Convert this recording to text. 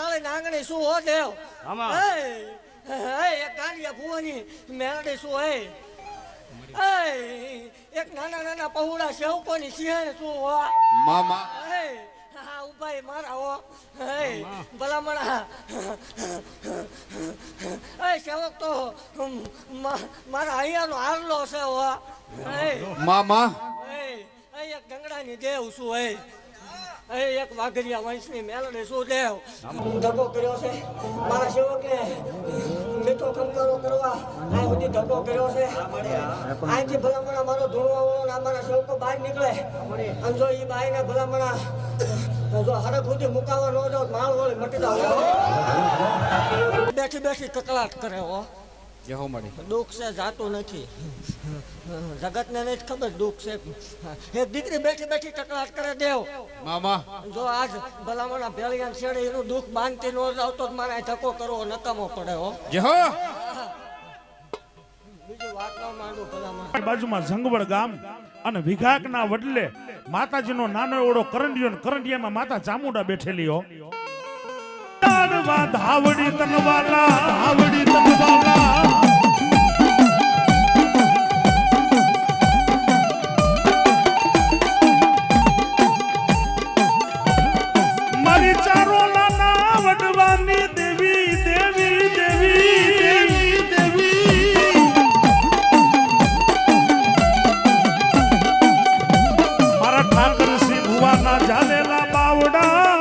તાળે નાંગણી શું હો દેવ આમાં. એ એ, એક ગાંડિયા ભુવાની મેલડી શું હે? એ એક નાના નાના પહોળા સેવકોની સિંહણ શું હો? મામા. એ હા ઉભાઈ મારા હો. એ ભલામણા. એ સેવક તો મારા અહીંયાનો હારલો છે હો. મામા. એક ગંગડાની દેવ શું હે? એ એક વાઘરિયા વંશની મેલડી શું દેવ ધક્કો કર્યો છે. મારા સેવકે મીઠો ખમકારો કરવા આ સુધી ધક્કો કર્યો છે. અહીંથી ભલામણા મારો ધૂણવા વાળો અમારા સેવકો બહાર નીકળે. અને જો એ બાઈને ભલામણા, જો હરક સુધી મુકાવા ન જાવ માળ વળી મટી જાવ. બેઠી બેઠી કકલાટ કરે હો. જે હો મળી દુઃખ છે જાતું નથી. જગતને નથી ખબર દુઃખ છે. એક દીકરી બેઠી બેઠી ટકરાટ કરે દેવ. મામા. જો આજ ભલામણા ભેળિયા છેડે એનું દુઃખ બાંધતી નો જાવ તો મારે ધક્કો કરવો નકામો પડે હો. જે હો. બીજી વાત ન માંડું ભલામણ. આ બાજુમાં જંગવડ ગામ અને વિઘાકના વડલે માતાજીનો નાનો એવડો કરંડિયો ને કરંડિયામાં માતા ચામુંડા બેઠેલી હો. ધાવડી તનવાલા. કરેલા બાવડા